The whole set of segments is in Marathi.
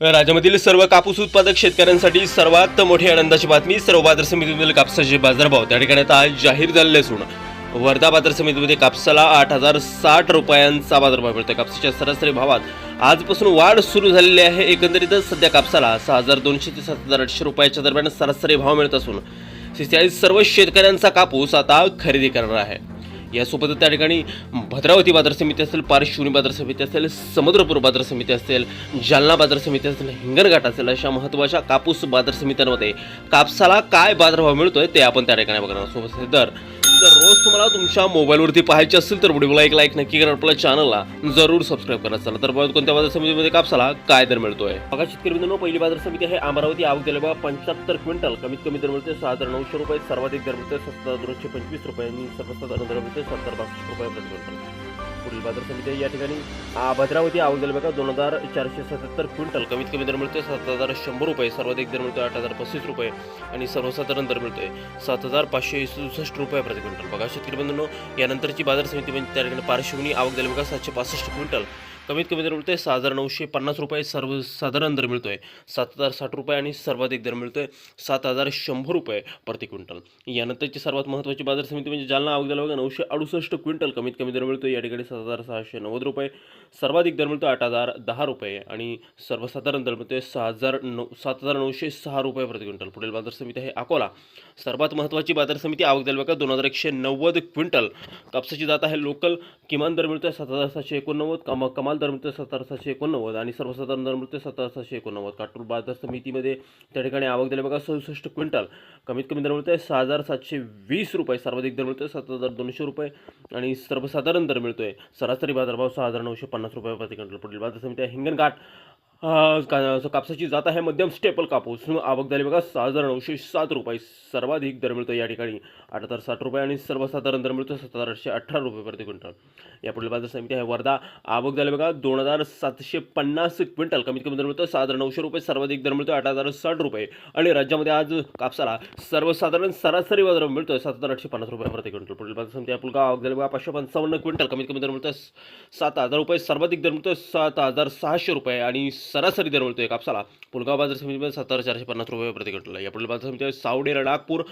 राज्यामधील सर्व कापूस उत्पादक शेतकऱ्यांसाठी सर्वात मोठी आनंदाची बातमी सर्व बाजार समितीमधील कापसाचे बाजारभाव. त्या ठिकाणी आता आज जाहीर झालेले असून वर्धा बाजार समितीमध्ये कापसाला आठ हजार साठ रुपयांचा बाजारभाव मिळतो कापसाच्या सरासरी भावात आजपासून वाढ सुरू झालेली आहे. एकंदरीतच सध्या कापसाला सहा हजार दोनशे ते सात हजार आठशे रुपयाच्या दरम्यान सरासरी भाव मिळत असून सर्व शेतकऱ्यांचा कापूस आता खरेदी करणार आहे. यासोबतच त्या ठिकाणी भद्रावती बाजार समिती असेल पारशिवनी बाजार समिती असेल समुद्रपूर बाजार समिती असेल जालना बाजार समिती असेल हिंगणघाट असेल अशा महत्त्वाच्या कापूस बाजार समित्यांमध्ये कापसाला काय बाजारभाव मिळतोय ते आपण त्या ठिकाणी बघणार सोबत दर जर रोज तुम्हाला तुमच्या मोबाईलवरती पाहायचे असेल तर व्हिडिओला एक लाईक नक्की करा आपल्या चॅनलला जरूर सबस्क्राईब करा. चला तर बघा कोणत्या बाजार समितीमध्ये कापसाला काय दर मिळतोय? बघा शेतकरी मित्रांनो पहिली बाजार समिती आहे अमरावती. आवक दिले बघा पंच्याहत्तर क्विंटल. कमीत कमी दर मिळते सहा हजार नऊशे रुपये सर्वाधिक दर मिळते सत्तर दोनशे पंचवीस रुपये आणि सर्वसाधारण दर मिळते सत्तर पासष्ट रुपये प्रति क्विंटल. पुढील बाजार समिती या ठिकाणी भद्रावती आवक बघा दोन हजार चारशे सत्याहत्तर क्विंटल कमीत कमी दर मिळतोय. सात हजार शंभर रुपये सर्वाधिक दर मिळतो आठ हजार पस्तीस रुपये आणि सर्वसाधारण दर मिळतोय सात हजार पाचशे सदुसष्ट रुपये प्रति क्विंटल. बघा शेतकरी बंधूंनो यानंतरची बाजार समिती म्हणजे त्या ठिकाणी पार्श्वभूमी आवक झाली बघा सातशे पासष्ट क्विंटल. कमीत कमी दर मिळतोय सहा हजार नऊशे पन्नास रुपये सर्व साधारण दर मिळतोय. सात हजार साठ रुपये आणि सर्वाधिक दर मिळतोय सात हजार शंभर रुपये प्रति क्विंटल. यानंतरची सर्वात महत्त्वाची बाजार समिती म्हणजे जालना अवघ्याला बघा नऊशे अडुसष्ट क्विंटल कमीत कमी दर मिळतोय. या ठिकाणी सात हजार सहाशे नव्वद रुपये. सर्वाधिक दर मिळतो आठ हजार दहा रुपये आणि सर्वसाधारण दर मिळतोय सहा हजार नऊ सात हजार नऊशे सहा रुपये प्रति क्विंटल. पुढील बाजार समिती आहे अकोला. सर्वात महत्त्वाची बाजार समिती आवक बघा दोन हजार एकशे नव्वद क्विंटल. कापसाची जात आहे लोकल. किमान दर मिळतोय सात हजार सातशे एकोणनव्वद. कमा कमाल समांतर मृत्यू सात सातशे एकोणनव्वद आणि सर्वसाधारण मृत्यू मिळतोय सात सातशे एकोणनव्वद. काटूर बाजार समितीमध्ये त्या ठिकाणी आवक दिली. बघा सदुसष्ट क्विंटल. कमीत कमी दर आहे सहा हजार सातशे वीस रुपये. सर्वाधिक दर मिळतोय सात हजार दोनशे रुपये. आणि सर्वसाधारण दर मिळतोय. सरासरी बाजारभाव सहा हजार नऊशे पन्नास रुपये प्रति क्विंटल. पुढील बाजार समिती आहे हिंगणघाट. का- कापसाची जात आहे मध्यम स्टेपल कापूस. आवक झाली बघा सहा हजार नऊशे सात रुपये. सर्वाधिक दर मिळतो या ठिकाणी. आठ हजार साठ रुपये आणि सर्वसाधारण दर मिळतो सतराशे आठशे अठरा रुपये प्रति क्विंटल. या पुढील बाजार समिती आहे वर्धा. आवक झाली बघा दोन हजार सातशे पन्नास क्विंटल. कमीत कमी दर मिळतो सहा हजार नऊशे रुपये सर्वाधिक दर मिळतो आठ हजार साठ रुपये. आणि राज्यामध्ये आज कापसाला सर्वसाधारण सरासरी बाजार मिळतो सात हजार आठशे पन्नास रुपये प्रति क्विंटल. पुढील बाजार समिती आहे आवक झाली बघा पाचशे पंचावन्न क्विंटल. कमीत कमी दर मिळतो सात हजार रुपये सर्वाधिक दर मिळतो सात हजार सहाशे रुपये. आणि सरासरी दर आहे कापसाला पुलगाव बाजार समितीमध्ये सत्तर हजार चारशे पन्नास रुपये प्रति क्विंटल आहे. या पुढील बाजार समिती आहे सावडे नागपूर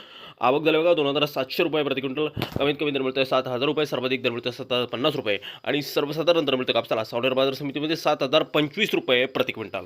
आवक झाली बघा दोन हजार सातशे रुपये प्रति क्विंटल. कमीत कमी दर मिळतोय सात हजार रुपये सर्वाधिक दर मिळतोय सात हजार पन्नास रुपये. आणि सर्वसाधारण दर मिळतो कापसाला सावडेर बाजार समितीमध्ये सात हजार पंचवीस रुपये प्रति क्विंटल.